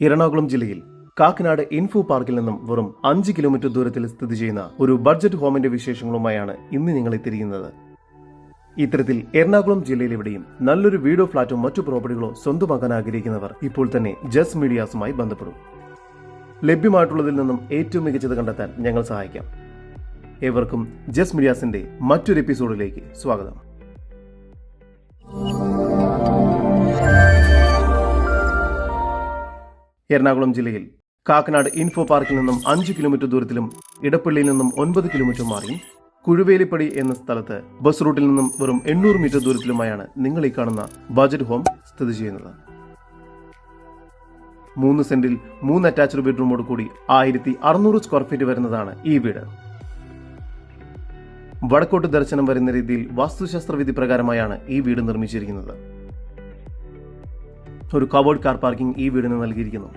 എറണാകുളം ജില്ലയിൽ കാക്കനാട് ഇൻഫോ പാർക്കിൽ നിന്നും വെറും അഞ്ച് കിലോമീറ്റർ ദൂരത്തിൽ സ്ഥിതി ചെയ്യുന്ന ഒരു ബഡ്ജറ്റ് ഹോമിന്റെ വിശേഷങ്ങളുമായാണ് ഇന്ന് നിങ്ങൾ എത്തിയിരിക്കുന്നത്. ഇത്തരത്തിൽ എറണാകുളം ജില്ലയിൽ എവിടെയും നല്ലൊരു വീടോ ഫ്ളാറ്റോ മറ്റു പ്രോപ്പർട്ടികളോ സ്വന്തമാക്കാൻ ആഗ്രഹിക്കുന്നവർ ഇപ്പോൾ തന്നെ ജസ് മീഡിയാസുമായി ബന്ധപ്പെടും. ലഭ്യമായിട്ടുള്ളതിൽ നിന്നും ഏറ്റവും മികച്ചത് കണ്ടെത്താൻ ഞങ്ങൾ സഹായിക്കാം. ഏവർക്കും ജസ് മീഡിയാസിന്റെ മറ്റൊരു എപ്പിസോഡിലേക്ക് സ്വാഗതം. എറണാകുളം ജില്ലയിൽ കാക്കനാട് ഇൻഫോ പാർക്കിൽ നിന്നും അഞ്ച് കിലോമീറ്റർ ദൂരത്തിലും ഇടപ്പള്ളിയിൽ നിന്നും ഒൻപത് കിലോമീറ്റർ മാറിയും കുഴുവേലിപ്പടി എന്ന സ്ഥലത്ത് ബസ് റൂട്ടിൽ നിന്നും വെറും എണ്ണൂറ് മീറ്റർ ദൂരത്തിലുമായാണ് നിങ്ങൾ ഈ കാണുന്ന ബജറ്റ് ഹോം സ്ഥിതി ചെയ്യുന്നത്. മൂന്ന് സെന്റിൽ മൂന്ന് അറ്റാച്ച്ഡ് ബെഡ്റൂമോട് കൂടി ആയിരത്തി അറുന്നൂറ് സ്ക്വയർ ഫീറ്റ് വരുന്നതാണ് ഈ വീട്. വടക്കോട്ട് ദർശനം വരുന്ന രീതിയിൽ വാസ്തുശാസ്ത്ര വിധി പ്രകാരമായാണ് ഈ വീട് നിർമ്മിച്ചിരിക്കുന്നത്. ഒരു കവേർഡ് കാർ പാർക്കിംഗ് ഈ വീടിന് നൽകിയിരിക്കുന്നു.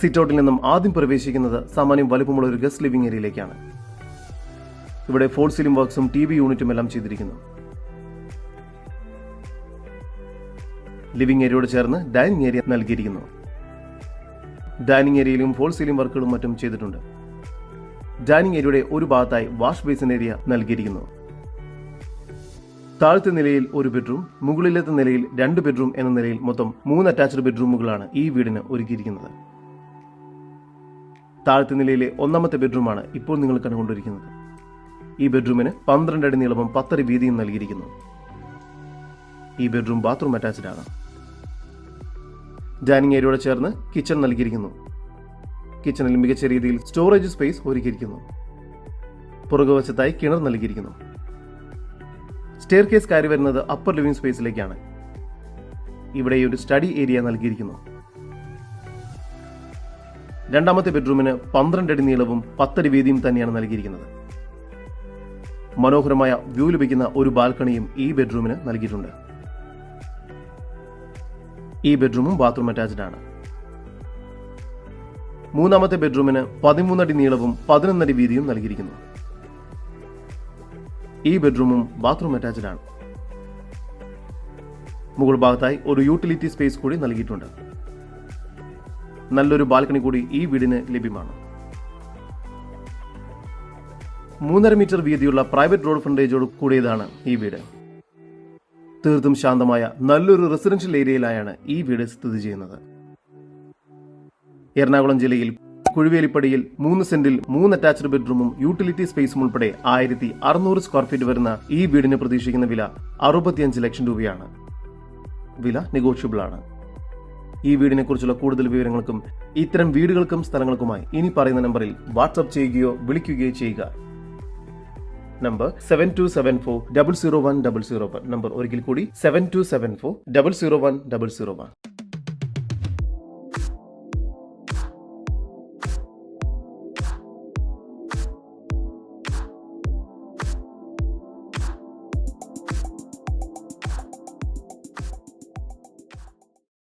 സിറ്റൗട്ടിൽ നിന്നും ആദ്യം പ്രവേശിക്കുന്നത് സാമാന്യം വലുപ്പമുള്ള ഒരു ഗസ്റ്റ് ലിവിംഗ് ഏരിയയിലേക്കാണ്. ഇവിടെ ഫോൾ സീലിംഗ് വർക്ക്സും ടി വി യൂണിറ്റും എല്ലാം ചെയ്തിരിക്കുന്നു. ലിവിംഗ് ഏരിയയോട് ചേർന്ന് ഡൈനിങ് ഏരിയ നൽകിയിരിക്കുന്നു. ഡൈനിങ് ഏരിയയിലും ഫോൾ സീലിംഗ് വർക്കുകളും മറ്റും ചെയ്തിട്ടുണ്ട്. ഡൈനിങ് ഏരിയയുടെ ഒരു ഭാഗത്തായി വാഷ് ബേസിൻ ഏരിയ നൽകിയിരിക്കുന്നു. താഴത്തെ നിലയിൽ ഒരു ബെഡ്റൂം മുകളിലത്തെ നിലയിൽ രണ്ട് ബെഡ്റൂം എന്ന നിലയിൽ മൊത്തം മൂന്ന് അറ്റാച്ച്ഡ് ബെഡ്റൂമുകളാണ് ഈ വീടിന് ഒരുക്കിയിരിക്കുന്നത്. താഴത്തെ നിലയിലെ ഒന്നാമത്തെ ബെഡ്റൂമാണ് ഇപ്പോൾ നിങ്ങൾ കണ്ടുകൊണ്ടിരിക്കുന്നത്. ഈ ബെഡ്റൂമിന് പന്ത്രണ്ട് അടി നീളവും പത്തടി വീതിയും നൽകിയിരിക്കുന്നു. ഈ ബെഡ്റൂം ബാത്റൂം അറ്റാച്ച്ഡ് ആണ്. ഡൈനിങ് ഏരിയയോട് ചേർന്ന് കിച്ചൺ നൽകിയിരിക്കുന്നു. കിച്ചണിൽ മികച്ച രീതിയിൽ സ്റ്റോറേജ് സ്പേസ് ഒരുക്കിയിരിക്കുന്നു. പുറകുവശത്തായി കിണർ നൽകിയിരിക്കുന്നു. സ്റ്റെയർ കേസ് കയറി വരുന്നത് അപ്പർ ലിവിംഗ് സ്പേസിലേക്കാണ് ഇവിടെ ഒരു സ്റ്റഡി ഏരിയ നൽകിയിരിക്കുന്നു. രണ്ടാമത്തെ ബെഡ്റൂമിന് പന്ത്രണ്ട് അടി നീളവും പത്തടി വീതിയും തന്നെയാണ് നൽകിയിരിക്കുന്നത്. മനോഹരമായ വ്യൂ ലഭിക്കുന്ന ഒരു ബാൽക്കണിയും ഈ ബെഡ്റൂമിന് നൽകിയിട്ടുണ്ട്. ഈ ബെഡ്റൂമും ബാത്റൂം അറ്റാച്ച്ഡ് ആണ്. മൂന്നാമത്തെ ബെഡ്റൂമിന് പതിമൂന്നടി നീളവും പതിനൊന്നടി വീതിയും നൽകിയിരിക്കുന്നു. ഈ ബെഡ്റൂമും ബാത്റൂം അറ്റാച്ച്ഡ് ആണ്. മുകൾ ഭാഗത്തായി ഒരു യൂട്ടിലിറ്റി സ്പേസ് കൂടി നൽകിയിട്ടുണ്ട്. നല്ലൊരു ബാൽക്കണി കൂടി ഈ വീടിന് ലഭ്യമാണ്. മൂന്നര മീറ്റർ വീതിയുള്ള പ്രൈവറ്റ് റോഡ് ഫ്രണ്ടേജോട് കൂടിയതാണ് ഈ വീട്. തീർത്തും ശാന്തമായ നല്ലൊരു റെസിഡൻഷ്യൽ ഏരിയയിലായാണ് ഈ വീട് സ്ഥിതി ചെയ്യുന്നത്. എറണാകുളം ജില്ലയിൽ കുഴുവേലിപ്പടിയിൽ മൂന്ന് സെന്റിൽ മൂന്ന് അറ്റാച്ച്ഡ് ബെഡ്റൂമും യൂട്ടിലിറ്റി സ്പേസും ഉൾപ്പെടെ ആയിരത്തി അറുന്നൂറ് സ്ക്വയർ ഫീറ്റ് വരുന്ന ഈ വീടിന് പ്രതീക്ഷിക്കുന്ന വില അറുപത്തിയഞ്ച് ലക്ഷം രൂപയാണ്. വില നെഗോഷ്യബിൾ ആണ് ഈ വീടിനെ കുറിച്ചുള്ള കൂടുതൽ വിവരങ്ങൾക്കും ഇത്തരം വീടുകൾക്കും സ്ഥലങ്ങൾക്കുമായി ഇനി പറയുന്ന നമ്പറിൽ വാട്സ്ആപ്പ് ചെയ്യുകയോ വിളിക്കുകയോ ചെയ്യുക. Number seven two seven four double zero one double zero one. Number ഒരിക്കൽ കൂടി seven two seven four double zero one double zero one.